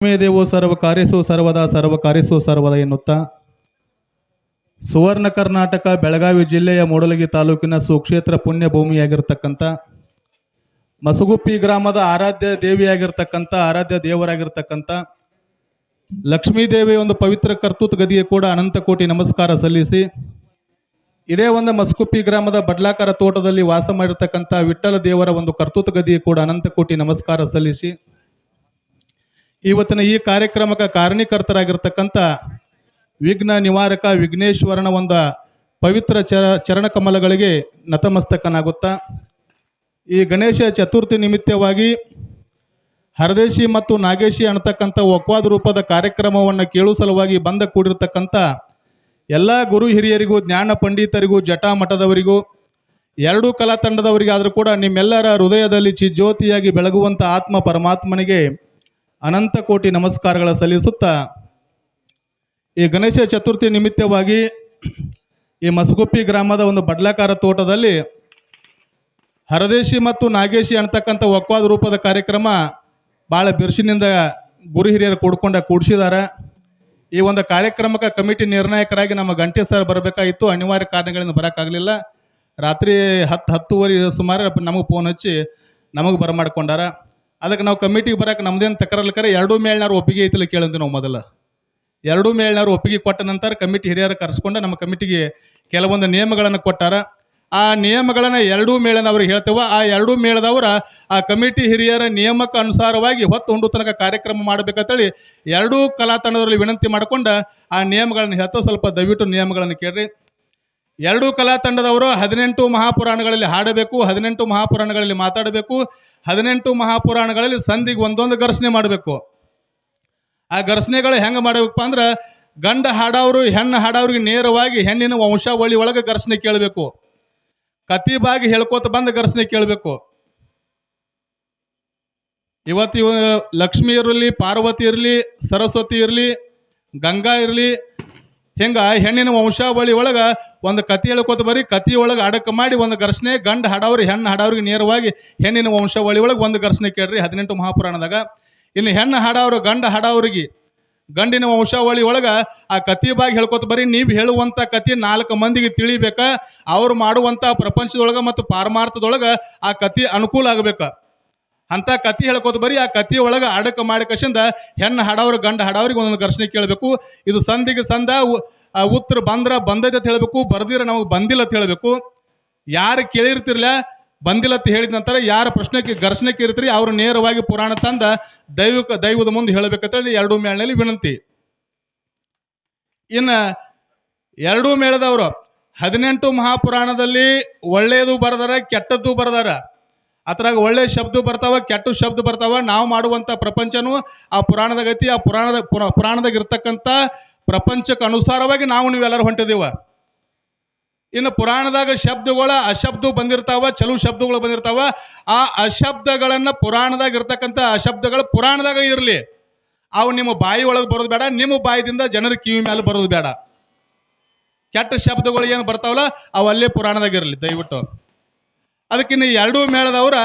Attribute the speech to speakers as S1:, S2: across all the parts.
S1: ದೇವೋ ಸರ್ವ ಕಾರ್ಯಸು ಸರ್ವದ ಸರ್ವ ಕಾರ್ಯಸು ಸರ್ವದ ಎನ್ನುತ್ತಾ ಸುವರ್ಣ ಕರ್ನಾಟಕ, ಬೆಳಗಾವಿ ಜಿಲ್ಲೆಯ ಮೂಡಲಗಿ ತಾಲೂಕಿನ ಸುಕ್ಷೇತ್ರ ಪುಣ್ಯ ಭೂಮಿಯಾಗಿರ್ತಕ್ಕಂಥ ಮಸಗುಪ್ಪಿ ಗ್ರಾಮದ ಆರಾಧ್ಯ ದೇವಿಯಾಗಿರ್ತಕ್ಕಂಥ, ಆರಾಧ್ಯ ದೇವರಾಗಿರ್ತಕ್ಕಂಥ ಲಕ್ಷ್ಮೀದೇವಿಯ ಒಂದು ಪವಿತ್ರ ಕರ್ತೃತ್ ಗದಿಗೆ ಕೂಡ ಅನಂತ ಕೋಟಿ ನಮಸ್ಕಾರ ಸಲ್ಲಿಸಿ, ಇದೇ ಒಂದು ಮಸ್ಕುಪ್ಪಿ ಗ್ರಾಮದ ಬಡ್ಲಾಕಾರ ತೋಟದಲ್ಲಿ ವಾಸ ಮಾಡಿರ್ತಕ್ಕಂಥ ವಿಠ್ಠಲ ದೇವರ ಒಂದು ಕರ್ತೃತ್ ಗದಿಗೆ ಕೂಡ ಅನಂತ ಕೋಟಿ ನಮಸ್ಕಾರ ಸಲ್ಲಿಸಿ ಇವತ್ತಿನ ಈ ಕಾರ್ಯಕ್ರಮಕ್ಕೆ ಕಾರಣೀಕರ್ತರಾಗಿರ್ತಕ್ಕಂಥ ವಿಘ್ನ ನಿವಾರಕ ವಿಘ್ನೇಶ್ವರನ ಒಂದು ಪವಿತ್ರ ಚರ, ಚರಣಕಮಲಗಳಿಗೆ ನತಮಸ್ತಕನಾಗುತ್ತಾ, ಈ ಗಣೇಶ ಚತುರ್ಥಿ ನಿಮಿತ್ತವಾಗಿ ಹರದೇಶಿ ಮತ್ತು ನಾಗೇಶಿ ಅನ್ನತಕ್ಕಂಥ ಒಕ್ವಾದ ರೂಪದ ಕಾರ್ಯಕ್ರಮವನ್ನು ಕೇಳುವ ಸಲುವಾಗಿ ಬಂದ ಕೂಡಿರ್ತಕ್ಕಂಥ ಎಲ್ಲ ಗುರು ಹಿರಿಯರಿಗೂ, ಜ್ಞಾನ ಪಂಡಿತರಿಗೂ ಜಟಾ ಮಠದವರಿಗೂ ಎರಡೂ ಕಲಾ ತಂಡದವರಿಗಾದರೂ ಕೂಡ ನಿಮ್ಮೆಲ್ಲರ ಹೃದಯದಲ್ಲಿ ಚಿಜ್ಯೋತಿಯಾಗಿ ಬೆಳಗುವಂಥ ಆತ್ಮ ಪರಮಾತ್ಮನಿಗೆ ಅನಂತ ಕೋಟಿ ನಮಸ್ಕಾರಗಳ ಸಲ್ಲಿಸುತ್ತಾ ಈ ಗಣೇಶ ಚತುರ್ಥಿ ನಿಮಿತ್ತವಾಗಿ ಈ ಮಸಗುಪ್ಪಿ ಗ್ರಾಮದ ಒಂದು ಬಡ್ಲಾಕಾರ ತೋಟದಲ್ಲಿ ಹರದೇಶಿ ಮತ್ತು ನಾಗೇಶಿ ಅಂತಕ್ಕಂಥ ಒಕ್ವಾದ ರೂಪದ ಕಾರ್ಯಕ್ರಮ ಭಾಳ ಬಿರುಸಿನಿಂದ ಗುರು ಹಿರಿಯರು ಕೂಡ್ಕೊಂಡ ಕೂಡಿಸಿದ್ದಾರೆ. ಈ ಒಂದು ಕಾರ್ಯಕ್ರಮಕ್ಕೆ ಕಮಿಟಿ ನಿರ್ಣಾಯಕರಾಗಿ ನಮ್ಮ ಗಂಟೆ ಸರ್ ಬರಬೇಕಾಗಿತ್ತು. ಅನಿವಾರ್ಯ ಕಾರಣಗಳಿಂದ ಬರೋಕ್ಕಾಗಲಿಲ್ಲ. ರಾತ್ರಿ ಹತ್ತು ಹತ್ತುವರೆ ಸುಮಾರು ನಮಗೆ ಫೋನ್ ಹಚ್ಚಿ ನಮಗೆ ಬರಮಾಡ್ಕೊಂಡಾರ. ಅದಕ್ಕೆ ನಾವು ಕಮಿಟಿಗೆ ಬರಕ್ಕೆ ನಮ್ದೇನು ತಕರಲ್ಕರ ಎರಡೂ ಮೇಳ್ನಾರು ಒಪ್ಪಿಗೆ ಐತಿಲ್ಲ ಕೇಳಂತೀವಿ ನಾವು ಮೊದಲು. ಎರಡೂ ಮೇಳ್ನವರು ಒಪ್ಪಿಗೆ ಕೊಟ್ಟ ನಂತರ ಕಮಿಟಿ ಹಿರಿಯರು ಕರೆಸ್ಕೊಂಡು ನಮ್ಮ ಕಮಿಟಿಗೆ ಕೆಲವೊಂದು ನಿಯಮಗಳನ್ನು ಕೊಟ್ಟಾರ. ಆ ನಿಯಮಗಳನ್ನು ಎರಡೂ ಮೇಳನವ್ರಿಗೆ ಹೇಳ್ತೇವೆ, ಆ ಎರಡೂ ಮೇಳದವರ ಆ ಕಮಿಟಿ ಹಿರಿಯರ ನಿಯಮಕ್ಕೆ ಅನುಸಾರವಾಗಿ ಹೊತ್ತು ಉಂಡು ತನಕ ಕಾರ್ಯಕ್ರಮ ಮಾಡಬೇಕಂತೇಳಿ ಎರಡೂ ಕಲಾ ತಂಡದವರಲ್ಲಿ ವಿನಂತಿ ಮಾಡಿಕೊಂಡು ಆ ನಿಯಮಗಳನ್ನು ಹೇಳ್ತೇವೆ. ಸ್ವಲ್ಪ ದಯವಿಟ್ಟು ನಿಯಮಗಳನ್ನು ಕೇಳ್ರಿ. ಎರಡೂ ಕಲಾ ತಂಡದವರು ಹದಿನೆಂಟು ಮಹಾಪುರಾಣಗಳಲ್ಲಿ ಹಾಡಬೇಕು, ಹದಿನೆಂಟು ಮಹಾಪುರಾಣಗಳಲ್ಲಿ ಮಾತಾಡಬೇಕು ಹದಿನೆಂಟು ಮಹಾಪುರಾಣಗಳಲ್ಲಿ ಸಂಧಿಗೆ ಒಂದೊಂದು ಘರ್ಷಣೆ ಮಾಡಬೇಕು. ಆ ಘರ್ಷಣೆಗಳು ಹೆಂಗೆ ಮಾಡಬೇಕಪ್ಪ ಅಂದ್ರೆ ಗಂಡ ಹಾಡೋರು ಹೆಣ್ಣು ಹಾಡೋರಿಗೆ ನೇರವಾಗಿ ಹೆಣ್ಣಿನ ವಂಶಾವಳಿ ಒಳಗೆ ಘರ್ಷಣೆ ಕೇಳಬೇಕು. ಕತಿ ಬಾಗಿ ಹೇಳ್ಕೋತ ಬಂದ ಘರ್ಷಣೆ ಕೇಳಬೇಕು. ಇವತ್ತು ಇವ ಲಕ್ಷ್ಮಿ ಇರಲಿ, ಪಾರ್ವತಿ ಇರಲಿ, ಸರಸ್ವತಿ ಇರಲಿ, ಗಂಗಾ ಇರಲಿ ಹಿಂಗ ಹೆಣ್ಣಿನ ವಂಶಾವಳಿ ಒಳಗ ಒಂದು ಕತಿ ಹೇಳ್ಕೋತ ಬರೀ ಒಳಗೆ ಅಡಕ ಮಾಡಿ ಒಂದು ಘರ್ಷಣೆ ಗಂಡ ಹಡಾವ್ರಿ, ಹೆಣ್ಣು ಹಡಾವ್ರಿಗೆ ನೇರವಾಗಿ ಹೆಣ್ಣಿನ ವಂಶಾವಳಿ ಒಳಗೆ ಒಂದು ಘರ್ಷಣೆ ಕೇಳ್ರಿ ಹದಿನೆಂಟು ಮಹಾಪುರಾಣದಾಗ. ಇನ್ನು ಹೆಣ್ಣು ಹಾಡೋರು ಗಂಡ ಹಡಾವ್ರಿಗೆ ಗಂಡಿನ ವಂಶಾವಳಿ ಒಳಗ ಆ ಕತಿ ಬಾಗಿ ಹೇಳ್ಕೊತ ಬರೀ ನೀವು ಹೇಳುವಂಥ ಕತಿ ನಾಲ್ಕು ಮಂದಿಗೆ ತಿಳಿಬೇಕ. ಅವ್ರು ಮಾಡುವಂಥ ಪ್ರಪಂಚದೊಳಗೆ ಮತ್ತು ಪಾರಮಾರ್ಥದೊಳಗೆ ಆ ಕತಿ ಅನುಕೂಲ ಆಗ್ಬೇಕ. ಅಂತ ಕತಿ ಹೇಳ್ಕೋತ ಬರೀ ಆ ಕತಿ ಒಳಗೆ ಅಡಕ ಮಾಡಿ ಕಸಿಂದ ಹೆಣ್ಣು ಹಾಡೋರು ಗಂಡ ಹಾಡೋರಿಗೆ ಒಂದೊಂದು ಘರ್ಷಣೆ ಕೇಳಬೇಕು. ಇದು ಸಂಧಿಗೆ ಸಂದ ಉತ್ತರ ಬಂದ್ರ ಬಂದೈತೆ ಅಂತ ಹೇಳಬೇಕು, ಬರ್ದಿರ ನಮಗೆ ಬಂದಿಲ್ಲ ಅಂತ ಹೇಳಬೇಕು. ಯಾರು ಕೇಳಿರ್ತಿರ್ಲ, ಬಂದಿಲ್ಲ ಅಂತ ಹೇಳಿದ ನಂತರ ಯಾರ ಪ್ರಶ್ನೆಗೆ, ಘರ್ಷಣೆ ಇರ್ತೀರಿ ಅವ್ರು ನೇರವಾಗಿ ಪುರಾಣ ತಂದ ದೈವಿಕ, ದೈವದ ಮುಂದೆ ಹೇಳಬೇಕಂತೇಳಿ ಎರಡೂ ಮೇಳನಲ್ಲಿ ವಿನಂತಿ. ಇನ್ನು ಎರಡೂ ಮೇಳದವರು ಹದಿನೆಂಟು ಮಹಾಪುರಾಣದಲ್ಲಿ ಒಳ್ಳೆಯದು ಬರೆದಾರ, ಕೆಟ್ಟದ್ದು ಬರೆದಾರ. ಅದ್ರಾಗ ಒಳ್ಳೆ ಶಬ್ದ ಬರ್ತಾವ, ಕೆಟ್ಟ ಶಬ್ದ ಬರ್ತಾವ. ನಾವು ಮಾಡುವಂಥ ಪ್ರಪಂಚನೂ ಆ ಪುರಾಣದ ಗತಿ, ಆ ಪುರಾಣದ ಪುರ, ಪುರಾಣದಾಗ ಇರ್ತಕ್ಕಂಥ ಪ್ರಪಂಚಕ್ಕೆ ಅನುಸಾರವಾಗಿ ನಾವು ನೀವೆಲ್ಲರೂ ಹೊಂಟಿದೀವ. ಇನ್ನು ಪುರಾಣದಾಗ ಶಬ್ದಗಳ ಅಶಬ್ದ ಬಂದಿರ್ತಾವ, ಚಲು ಶಬ್ದಗಳು ಬಂದಿರ್ತಾವ. ಆ ಅಶಬ್ದಗಳನ್ನು ಪುರಾಣದಾಗ ಇರ್ತಕ್ಕಂಥ ಅಶಬ್ದಗಳು ಪುರಾಣದಾಗ ಇರಲಿ. ಅವು ನಿಮ್ಮ ಬಾಯಿ ಒಳಗೆ ಬರೋದು ಬೇಡ, ನಿಮ್ಮ ಬಾಯಿದಿಂದ ಜನರ ಕಿವಿ ಮೇಲೆ ಬರೋದು ಬೇಡ. ಕೆಟ್ಟ ಶಬ್ದಗಳು ಏನು ಬರ್ತಾವಲ್ಲ, ಅವು ಅಲ್ಲೇ ಪುರಾಣದಾಗ ಇರಲಿ, ದಯವಿಟ್ಟು. ಅದಕ್ಕಿನ್ನು ಎರಡೂ ಮೇಳದವ್ರ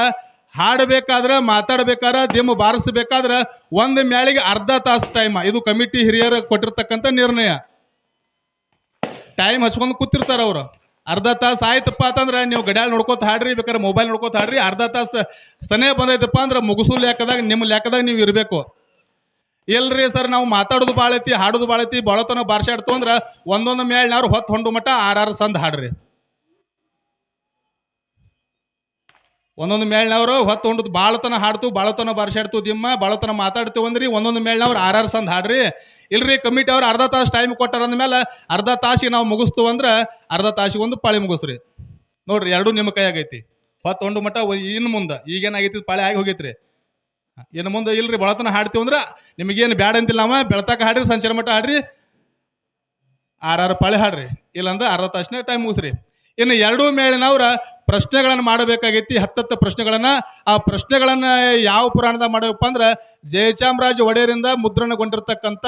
S1: ಹಾಡಬೇಕಾದ್ರೆ, ಮಾತಾಡ್ಬೇಕಾದ್ರೆ, ದಿಮ್ಮ ಬಾರಿಸ್ಬೇಕಾದ್ರೆ ಒಂದು ಮೇಳಿಗೆ ಅರ್ಧ ತಾಸು ಟೈಮ್ ಇದು ಕಮಿಟಿ ಹಿರಿಯರು ಕೊಟ್ಟಿರ್ತಕ್ಕಂಥ ನಿರ್ಣಯ. ಟೈಮ್ ಹಚ್ಕೊಂಡು ಕೂತಿರ್ತಾರೆ ಅವರು. ಅರ್ಧ ತಾಸು ಆಯ್ತಪ್ಪ ಅಂತಂದ್ರೆ ನೀವು ಗಡಿಯಾಳ ನೋಡ್ಕೋತ ಹಾಡ್ರಿ ಬೇಕಾದ್ರೆ ಮೊಬೈಲ್ ನೋಡ್ಕೋತ ಹಾಡ್ರಿ, ಅರ್ಧ ತಾಸು ಸನೇ ಬಂದೈತಪ್ಪ ಅಂದ್ರೆ ಮುಗಿಸು ಲೆಕ್ಕದಾಗ, ನಿಮ್ಮ ಲೆಕ್ಕದಾಗ ನೀವು ಇರಬೇಕು. ಇಲ್ರಿ ಸರ್, ನಾವು ಮಾತಾಡೋದು ಭಾಳ ಐತಿ ಹಾಡೋದು ಭಾಳ ಐತಿ ಬಳತನ ಬಾರ್ಸಾಡ್ತು ಅಂದ್ರೆ ಒಂದೊಂದು ಮೇಳ್ನವ್ರು ಹೊತ್ತು ಹೊಂಡು ಮಟ್ಟ ಆರಾರು ಸಂದ್ ಹಾಡ್ರಿ. ಒಂದೊಂದು ಮೇಳ್ನವರು ಹೊತ್ತು ಹೊಂಡದು ಬಾಳತನ ಹಾಡ್ತು, ಬಾಳತನ ಬರ್ಸಾಡ್ತು ದಿಮ್ಮ ಬಾಳತನ ಮಾತಾಡ್ತೀವಿ ಅಂದ್ರಿ, ಒಂದೊಂದು ಮೇಳ್ನವ್ರು ಆರ್ ಸಂದ್ ಹಾಡ್ರಿ. ಇಲ್ರಿ ಕಮಿಟಿ ಅವ್ರು ಅರ್ಧ ತಾಸು ಟೈಮ್ ಕೊಟ್ಟಾರ ಅಂದ್ಮೇಲೆ ಅರ್ಧ ತಾಸಿಗೆ ನಾವು ಮುಗಿಸ್ತು ಅಂದ್ರೆ ಅರ್ಧ ತಾಸಿಗೆ ಒಂದು ಪಾಳಿ ಮುಗಿಸ್ರಿ. ನೋಡ್ರಿ, ಎರಡೂ ನಿಮ್ಮ ಕೈಯಾಗೈತಿ. ಹೊತ್ತು ಉಂಡು ಮಟ್ಟ ಇನ್ನು ಮುಂದೆ ಈಗೇನಾಗೈತಿ ಪಾಳಿ ಆಗಿ ಹೋಗೈತ್ರಿ. ಇನ್ನು ಮುಂದೆ ಇಲ್ರಿ ಬಳತನ ಹಾಡ್ತೀವಿ ಅಂದ್ರೆ ನಿಮಗೇನು ಬ್ಯಾಡ ಅಂತಿಲ್ಲ ಅವ, ಬೆಳತಾಕ ಹಾಡ್ರಿ, ಸಂಚಾರ ಮಟ್ಟ ಹಾಡ್ರಿ ಆರಾರು ಪಾಳಿ ಹಾಡ್ರಿ. ಇಲ್ಲಂದ್ರೆ ಅರ್ಧ ತಾಸಿನ ಟೈಮ್ ಮುಗಿಸ್ರಿ. ಇನ್ನು ಎರಡೂ ಮೇಳಿನವ್ರ ಪ್ರಶ್ನೆಗಳನ್ನು ಮಾಡಬೇಕಾಗೈತಿ, ಹತ್ತತ್ತು ಪ್ರಶ್ನೆಗಳನ್ನು. ಆ ಪ್ರಶ್ನೆಗಳನ್ನು ಯಾವ ಪುರಾಣದಾಗ ಮಾಡಬೇಕಪ್ಪ ಅಂದ್ರೆ, ಜಯಚಾಮರಾಜ ಒಡೆಯರಿಂದ ಮುದ್ರಣಗೊಂಡಿರ್ತಕ್ಕಂಥ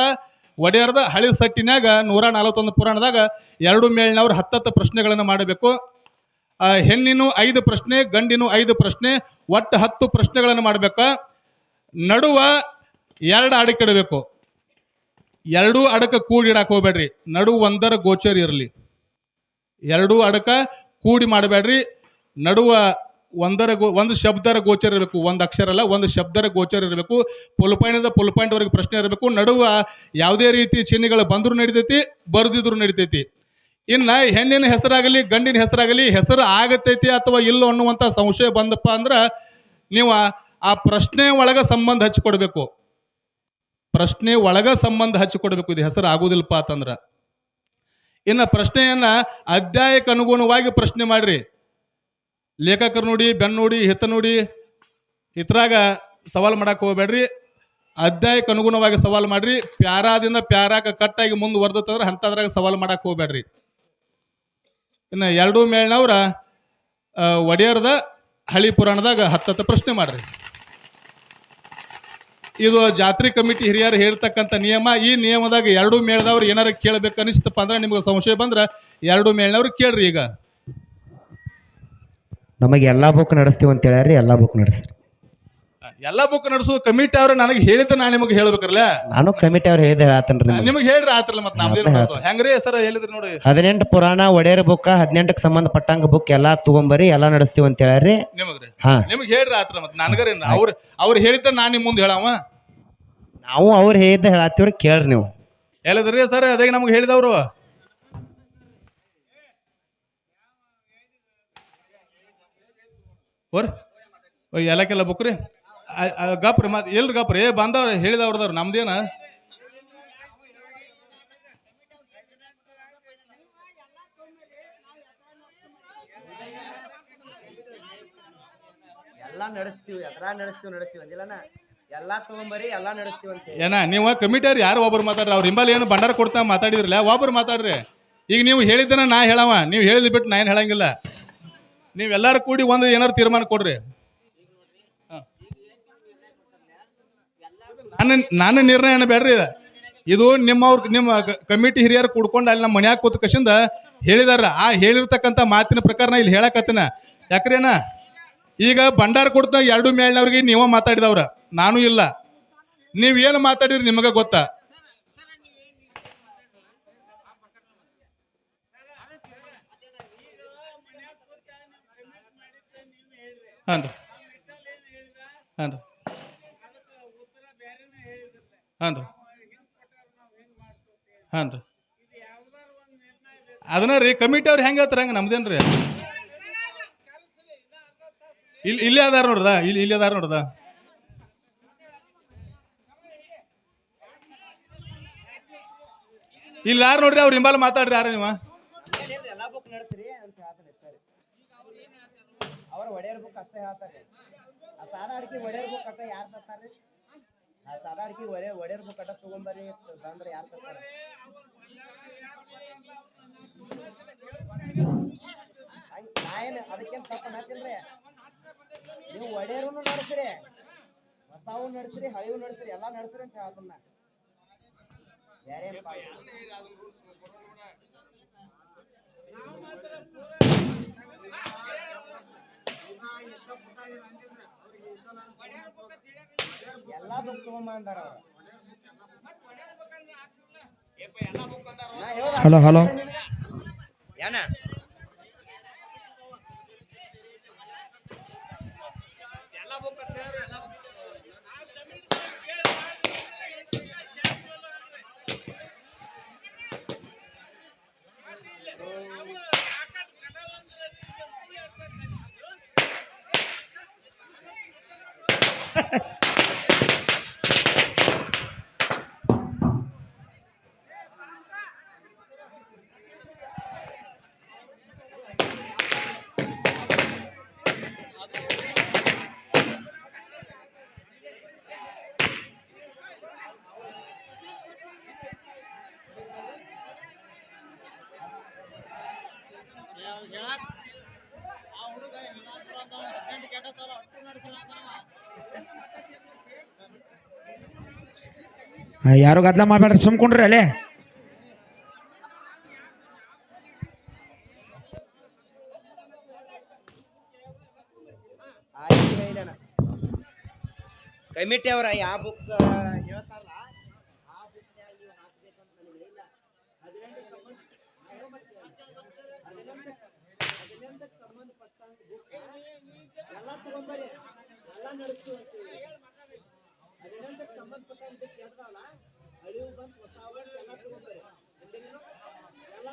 S1: ಒಡೆಯರದ ಹಳಿ ಸಟ್ಟಿನಾಗ ನೂರ ನಲವತ್ತೊಂದು ಪುರಾಣದಾಗ ಎರಡು ಮೇಳಿನವ್ರು ಹತ್ತತ್ತು ಪ್ರಶ್ನೆಗಳನ್ನು ಮಾಡಬೇಕು. ಹೆಣ್ಣಿನು ಐದು ಪ್ರಶ್ನೆ, ಗಂಡಿನೂ ಐದು ಪ್ರಶ್ನೆ, ಒಟ್ಟು ಹತ್ತು ಪ್ರಶ್ನೆಗಳನ್ನು ಮಾಡಬೇಕು. ನಡುವ ಎರಡು ಅಡಕೆ ಇಡಬೇಕು. ಎರಡೂ ಅಡಕ ಕೂಡಿಡಕ್ಕೆ ಹೋಗ್ಬೇಡ್ರಿ. ನಡು ಒಂದರ ಗೋಚರ್ ಇರಲಿ. ಎರಡೂ ಅಡಕ ಕೂಡಿ ಮಾಡಬೇಡ್ರಿ. ನಡುವ ಒಂದರ ಗೋ, ಒಂದು ಶಬ್ದರ ಗೋಚರ ಇರಬೇಕು. ಒಂದು ಅಕ್ಷರ ಅಲ್ಲ, ಒಂದು ಶಬ್ದರ ಗೋಚರ ಇರಬೇಕು. ಫುಲ್ ಪಾಯಿಂಟ್ ಫುಲ್ ಪಾಯಿಂಟ್ ವರೆಗೆ ಪ್ರಶ್ನೆ ಇರಬೇಕು. ನಡುವ ಯಾವುದೇ ರೀತಿ ಚಿಹ್ನೆಗಳು ಬಂದರೂ ನಡಿತೈತಿ, ಬರ್ದಿದ್ರು ನಡಿತೈತಿ. ಇನ್ನ ಹೆಣ್ಣಿನ ಹೆಸರಾಗಲಿ, ಗಂಡಿನ ಹೆಸರಾಗಲಿ, ಹೆಸರು ಆಗತೈತಿ ಅಥವಾ ಇಲ್ಲೋ ಅನ್ನುವಂಥ ಸಂಶಯ ಬಂದಪ್ಪ ಅಂದ್ರೆ ನೀವು ಆ ಪ್ರಶ್ನೆ ಒಳಗೆ ಸಂಬಂಧ ಹಚ್ಚಿಕೊಡ್ಬೇಕು ಪ್ರಶ್ನೆ ಒಳಗೆ ಸಂಬಂಧ ಹಚ್ಚಿಕೊಡ್ಬೇಕು ಇದು ಹೆಸರು ಆಗೋದಿಲ್ಲಪ್ಪ ಅಂತಂದ್ರ. ಇನ್ನು ಪ್ರಶ್ನೆಯನ್ನ ಅಧ್ಯಾಯಕ್ಕೆ ಅನುಗುಣವಾಗಿ ಪ್ರಶ್ನೆ ಮಾಡ್ರಿ. ಲೇಖಕರು ನೋಡಿ ಬೆನ್ನು ನೋಡಿ ಹಿತ ನೋಡಿ ಇತರಾಗ ಸವಾಲು ಮಾಡಕ್ಕೆ ಹೋಗ್ಬೇಡ್ರಿ. ಅಧ್ಯಾಯಕ್ಕೆ ಅನುಗುಣವಾಗಿ ಸವಾಲು ಮಾಡ್ರಿ. ಪ್ಯಾರಾದಿಂದ ಪ್ಯಾರಾಕ ಕಟ್ಟಾಗಿ ಮುಂದುವರ್ದತ್ತಂದ್ರೆ ಅಂಥದ್ರಾಗ ಸವಾಲು ಮಾಡಕ್ಕೆ ಹೋಗ್ಬೇಡ್ರಿ. ಇನ್ನು ಎರಡೂ ಮೇಳ್ನವ್ರ ಆ, ಒಡೆಯರ್ದ ಹಳಿ ಪುರಾಣದಾಗ ಹತ್ತತ್ತು ಪ್ರಶ್ನೆ ಮಾಡ್ರಿ. ಇದು ಜಾತ್ರೆ ಕಮಿಟಿ ಹಿರಿಯರು ಹೇಳ್ತಕ್ಕಂಥ ನಿಯಮ, ಈ ನಿಯಮದಾಗ ಎರಡು ಮೇಳದವ್ರು ಏನಾರ ಕೇಳ್ಬೇಕು ಅನಿಸ್ತಪ್ಪ ಅಂದ್ರೆ ನಿಮ್ಗೆ ಸಂಶಯ ಬಂದ್ರೆ ಎರಡು ಮೇಳನವ್ರು ಕೇಳ್ರಿ ಈಗ.
S2: ನಮಗೆ ಎಲ್ಲಾ ಬುಕ್ ನಡೆಸ್ತೀವಿ ಅಂತ ಹೇಳ್ಯಾರಿ ಎಲ್ಲಾ ಬುಕ್ ನಡೆಸ್ರಿ.
S1: ಎಲ್ಲ ಬುಕ್ ನಡೆಸೋ ಕಮಿಟಿ ಅವ್ರ ನನಗೆ ಹೇಳಿದ್ರೆ ನಾನು ನಿಮಗೆ ಹೇಳ್ಬೇಕಲ್ಲ
S2: ನಾನು ಕಮಿಟಿ ಅವ್ರು ಹೇಳಿದೆ ಆತನ್ರಿ ನಿಮ್ಗೆ.
S1: ಹೇಳ್ರಿ ಆತ್ರಲ್ಲ ಮತ್ತೆ ಮಾಡ್ತಾವ? ಹೆಂಗ್ರಿ ಸರ್ ಹೇಳಿದ್ರಿ ನೋಡಿ.
S2: ಹದಿನೆಂಟು ಪುರಾಣ ಒಡೆಯರ್ ಬುಕ್ ಹದಿನೆಂಟಕ್ಕೆ ಸಂಬಂಧಪಟ್ಟಂಗ ಬುಕ್ ಎಲ್ಲಾ ತಗೊಂಬರಿ ಎಲ್ಲಾ ನಡೆಸ್ತೀವಿ ಅಂತ ಹೇಳ್ರಿ.
S1: ನಿಮಗ್ರಿ.
S2: ಹಾ.
S1: ನಿಮಗೆ ಹೇಳ್ರಿ ಆತ್ರ ಮತ್ತೆ ನನಗರಿ ಅವ್ರ ಅವ್ರು ಹೇಳಿದ್ದ ನಾನು ನಿಮ್ಮ ಮುಂದೆ ಹೇಳವ?
S2: ನಾವು ಅವ್ರು ಹೇಳಿದ್ದ ಹೇಳತ್ತೀವ್ರಿ ಕೇಳ್ರಿ ನೀವು.
S1: ಹೇಳಿದ್ರಿ ಸರ್ ಅದೇ ನಮ್ಗೆ ಹೇಳಿದವ್ರು. ಓರ್ ಓಯ್ ಎಲ್ಲಕ್ಕೆಲ್ಲ ಬುಕ್ ರೀ? ಗಪ್ರಿ ಮತ್ತೆ ಎಲ್ರಿ ಗಪ್ರಿ? ಏ ಬಂದವ್ರ ಹೇಳಿದವ್ರದವ್ರು ನಮ್ದೇನ?
S3: ಎಲ್ಲಾ ನಡೆಸ್ತೀವಿ ಎದ್ರ ನಡೆಸ್ತೀವಿ ನಡೆಸ್ತೀವಿ ಅಂದಿಲ್ಲನ? ಎಲ್ಲಾ ತಗೊಂಬರಿ ಎಲ್ಲಾ ನಡೆಸ್ತೀವಿ ಅಂತ
S1: ಏನ ನೀವು ಕಮಿಟಿಯವ್ರು ಯಾರು ಒಬ್ರು ಮಾತಾಡ್ರಿ? ಅವ್ರ ಹಿಂಬಲ್ಲಿ ಏನು ಭಂಡಾರ ಕೊಡ್ತಾ ಮಾತಾಡಿದ್ರಲ್ಲ ಒಬ್ರು ಮಾತಾಡ್ರಿ. ಈಗ ನೀವು ಹೇಳಿದ್ದನ ನಾ ಹೇಳವ ನೀವು ಹೇಳಿದ್ ಬಿಟ್ಟು ನಾ ಏನು ಹೇಳಂಗಿಲ್ಲ. ನೀವೆಲ್ಲರೂ ಕೂಡಿ ಒಂದು ಏನಾರು ತೀರ್ಮಾನ ಕೊಡ್ರಿ. ನನ್ನ ನಾನು ನಿರ್ಣಯ ಏನು ಬೇಡ್ರಿ ಇದು. ನಿಮ್ಮ ನಿಮ್ಮವ್ರ, ನಿಮ್ಮ ಕಮಿಟಿ ಹಿರಿಯರು ಕೂಡ್ಕೊಂಡು ಅಲ್ಲಿ ನಮ್ಮ ಮನ್ಯಾಗ ಕೂತ್ ಕಶಿಂದ ಹೇಳಿದಾರ. ಆ ಹೇಳಿರ್ತಕ್ಕಂಥ ಮಾತಿನ ಪ್ರಕಾರ ನಾ ಇಲ್ಲಿ ಹೇಳಕತ್ತಿನ. ಯಾಕ್ರೇನ? ಈಗ ಭಂಡಾರ ಕೊಡ್ತಾ ಎರಡು ಮೇಳ್ನವ್ರಿಗೆ ನೀವ ಮಾತಾಡಿದವ್ರ. ನಾನು ಇಲ್ಲ. ನೀವ್ ಏನು ಮಾತಾಡಿರಿ ನಿಮಗ ಗೊತ್ತಾ? ಹಾನ್ ರೀ. ಹಾಂ ರೀ. ಅದನ್ನ ರೀ, ಕಮಿಟಿ ಅವ್ರು ಹೆಂಗ ಹೇಳ್ತಾರ ಹಂಗ ನಮ್ದೇನ್ರಿ ಇಲ್ಲಿ ಇಲ್ಲೇ ಅದಾರ ನೋಡ್ದ ಇಲ್ಲಿ ಇಲ್ಲಿ ಅದಾರ ನೋಡ್ದ ಇಲ್ಲಿ ಯಾರು ನೋಡ್ರಿ, ಅವ್ರ ಹಿಂಬಾಲ ಮಾತಾಡ್ರಿ, ಯಾರ ನೀವ?
S3: ಅವ್ರ ಒಡೆಯರ್ ಬುಕ್ ಅಷ್ಟೇ ಹೇಳ್ತಾರೆ. ಸಾದಾ ಅಡಿಕೆ ಒಡೆಯರ್ ಬುಕ್ ಅಷ್ಟೇ ಯಾರು ತರ್ತಾರ್ರಿ ಆ ಸಾದಾ ಅಡಿಕೆ ಒಡೆ ಒಡೆಯರ್ ಕಟ್ಟ ಅಟ್ಟ ತಗೊಂಬರಿ ಬಂದ್ರೆ ಯಾರು ತರ್ತಾರೆ ನಾಯನ್ ಅದಕ್ಕೇನ್ ತಪ್ಪ ಅನ್ನತ್ತಿಲ್ರಿ ನೀವು ಒಡೆಯರು ನಡೆಸ್ರಿ ಹೊಸವು ನಡೆಸ್ರಿ ಹಳಿವು ನಡೆಸ್ರಿ ಎಲ್ಲಾ ನಡೆಸ್ರಿ ಅಂತ ಹೇಳ್ತಾನ ಬೇರೆ ಏನ್ ಎಲ್ಲಾ ಬುಕ್ ತಗೊಂಬ ಅಂದಾರ ಅವ್ರು. ನಾ ಹೇಳ್ದ
S4: ಹಲೋ ಹಲೋ
S3: ಏನ?
S4: ಯಾರು ಗದ್ಲ ಮಾಡ್ಬೇಡ್ರಿ ಸುಮ್ಕೊಂಡ್ರಿ ಅಲ್ಲೇ.
S3: ಕಮಿಟಿ ಅವರ ಯಾವ ಬುಕ್ ಹೇಳ್ತಾರಲ್ಲ, ಆ ಸಂಬಂಧ ಎಲ್ಲ ತಗೊಂಬರಿ ಎಲ್ಲ ನಡೆಸ್ತು ಅಂತೀವಿ. ಹದಿನೆಂಟಕ್ಕೆ ಸಂಬಂಧಪಟ್ಟಂತ ಬುಕ್ ಹೇಳ್ತಾವಲ್ಲ ಅಳಿವು ಬಂತು ಹೊಸ ವರ್ಷ ಎಲ್ಲ ತಗೊಂಬರಿ ಅಂದ್ರೇನು? ಎಲ್ಲ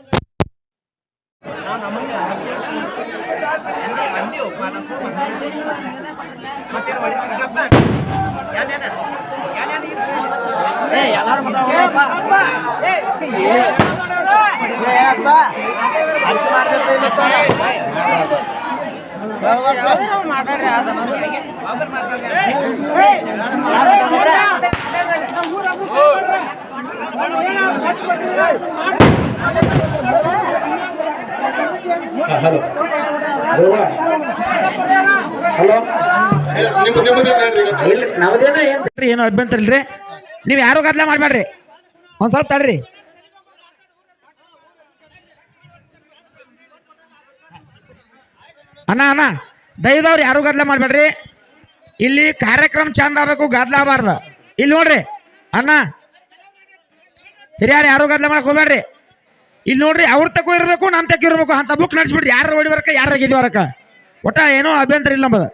S3: ನಡ್-
S4: ಏನ್ ಏನು ಅಭ್ಯಂತರ ಇಲ್ರಿ ನೀವು ಯಾರು ಗದ್ಲ ಮಾಡ್ಬೇಡ್ರಿ ಒಂದ್ ಸ್ವಲ್ಪ ತಡ್ರಿ. ಅಣ್ಣ ಅಣ್ಣ ದಯದವ್ರು ಯಾರು ಗದ್ಲ ಮಾಡ್ಬೇಡ್ರಿ? ಇಲ್ಲಿ ಕಾರ್ಯಕ್ರಮ ಚಂದ ಆಗ್ಬೇಕು, ಗದ್ಲ ಆಗಬಾರ್ದು. ಇಲ್ಲಿ ನೋಡ್ರಿ, ಅಣ್ಣ, ಹಿರಿಯರು ಯಾರು ಗದ್ಲ ಮಾಡಕ್ ಹೋಗ್ಬೇಡ್ರಿ. ಇಲ್ಲಿ ನೋಡ್ರಿ, ಅವ್ರ ತಕ್ಕೂ ಇರ್ಬೇಕು ನಮ್ಮ ತಕ್ಕ ಇರ್ಬೇಕು, ಅಂತ ಬುಕ್ ನಡೆಸ್ಬಿಡ್ರಿ. ಯಾರು ಹೊಡಿಬರ್ಕ ಯಾರು ಗೆದ್ದಿವರಕ ಒಟ್ಟ ಏನೋ ಅಭ್ಯಂತರ ಇಲ್ಲ ನಮ್ಮದು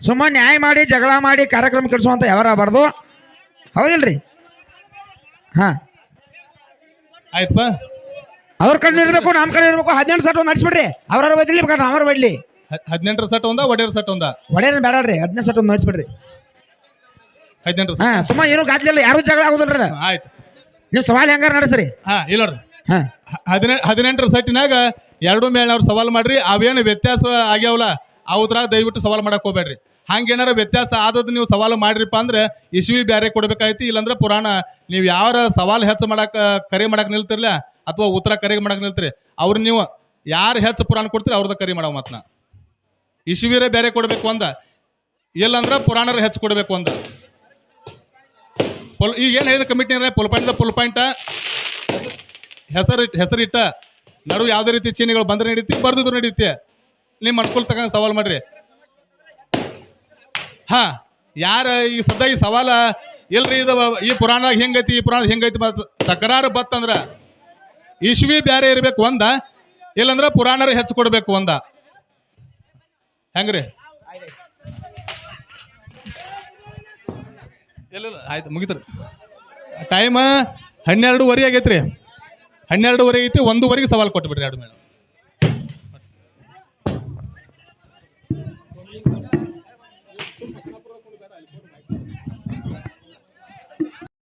S4: ಸುಮ್ಮನೆ ನ್ಯಾಯ ಮಾಡಿ, ಜಗಳ ಮಾಡಿ, ಕಾರ್ಯಕ್ರಮ ಕೆಡಿಸುವಂತ ಯಾರು ಆಗಬಾರ್ದು? ಹೌದಿಲ್ರಿ? ಹಾ.
S1: ಆಯ್ತಪ್ಪ.
S4: ಅವ್ರ ಕಡೆ ಇರ್ಬೇಕು ನಮ್ ಕಡೆ ಇರ್ಬೇಕು ಹದಿನೆಂಟು ಸಟ್ ಒಂದು ಹಚ್ಬಿಡ್ರಿ ಅವ್ರ ಬದಲಿ ಬೇಕಾದ್ರೆ ಅವ್ರ ಬಡ್ಲಿ
S1: ಹದಿನೆಂಟರ ಸಟ್ ಒಂದ ಒಡೆಯರ್ ಸಟ್ ಒಂದ?
S4: ಒಡೆಯರ್ ಬೇಡ್ರಿ ಹದಿನೆಂಟು ಸಟ್ ಒಂದು
S1: ಹಚ್ಬಿಡ್ರಿ
S4: ಹಾ ಸುಮ್ಮ ಏನು ಗಾದ್ಲಿಲ್ಲ ಯಾರು ಜಗಳ ಆಗುದಿಲ್ಲ.
S1: ಆಯ್ತು.
S4: ನೀವು ಸವಾಲ್ ಹೆಂಗಾರ ನಡೆಸ್ರಿ.
S1: ಹಾ ಇಲ್ಲ ನೋಡ್ರಿ.
S4: ಹಾ.
S1: ಹದಿನೆಂಟು ಹದಿನೆಂಟರ ಸಟ್ಟಿನಾಗ ಎರಡು ಅವ್ರು ಸವಾಲ್ ಮಾಡ್ರಿ ಅವೇನು ವ್ಯತ್ಯಾಸ ಆಗ್ಯಾವಲ್ಲ ಅವ್ರ ದಯವಿಟ್ಟು ಸವಾಲ್ ಮಾಡಕ್ ಹೋಗ್ಬೇಡ್ರಿ. ಹಂಗೇನಾರ ವ್ಯತ್ಯಾಸ ಆದದ್ದು ನೀವು ಸವಾಲು ಮಾಡ್ರಿಪ್ಪ ಅಂದ್ರೆ ಇಸ್ವಿ ಬ್ಯಾರೆ ಕೊಡ್ಬೇಕಾಯ್ತಿ ಇಲ್ಲಾಂದ್ರೆ ಪುರಾಣ. ನೀವು ಯಾರ ಸವಾಲ್ ಹೆಚ್ಚು ಮಾಡಕ್ ಕರೆ ಮಾಡಕ್ ನಿಲ್ತಿರ್ಲ? ಅಥವಾ ಉತ್ತರ ಕರೆ ಮಾಡಕ್ ನಿಲ್ತೀರಿ. ಅವ್ರು ನೀವು ಯಾರು ಹೆಚ್ಚು ಪುರಾಣ ಕೊಡ್ತೀರಿ ಅವ್ರದ ಕರಿ ಮಾಡೋ ಮಾತ್ನ ಇಶುವೀರೇ ಬೇರೆ ಕೊಡಬೇಕು ಅಂದ ಇಲ್ಲಂದ್ರ ಪುರಾಣರ ಹೆಚ್ಚು ಕೊಡಬೇಕು ಅಂದ ಪುಲ್ ಈಗ ಏನು ಹೇಳಿದ committee full point full point. ಹೆಸರು ಹೆಸರಿಟ್ಟ ನಡು ಯಾವುದೇ ರೀತಿ ಚೀನಿಗಳು ಬಂದ್ರೆ ನಡೀತಿ, ಬರ್ದಿದ್ರು ನಡೀತಿ. ನಿಮ್ಮ ಅನುಕೂಲ ತಗೊಂಡು ಸವಾಲ್ ಮಾಡ್ರಿ. ಹಾ, ಯಾರ ಈ ಸದ್ಯ ಈ ಸವಾಲ ಇಲ್ರಿ ಇದು ಈ ಪುರಾಣ ಹೆಂಗೈತಿ, ಈ ಪುರಾಣ ಹೆಂಗೈತಿ ತಕರಾರು ಬತ್ತಂದ್ರ ಇಶ್ವಿ ಬ್ಯಾರೆ ಇರ್ಬೇಕು ಒಂದ, ಇಲ್ಲಂದ್ರ ಪುರಾಣರ ಹೆಚ್ಚು ಕೊಡ್ಬೇಕು ಒಂದ. ಹೆಂಗ್ರಿ? ಇಲ್ಲ, ಆಯ್ತು, ಮುಗಿತ್ರಿ. ಟೈಮ್ ಹನ್ನೆರಡುವರೆ ಆಗೈತ್ರಿ. ಹನ್ನೆರಡುವರೆ ಐತಿ, ಒಂದೂವರೆಗೆ ಸವಾಲ್ ಕೊಟ್ಬಿಡ್ರಿ ಎರಡು ಮೇಡಮ್.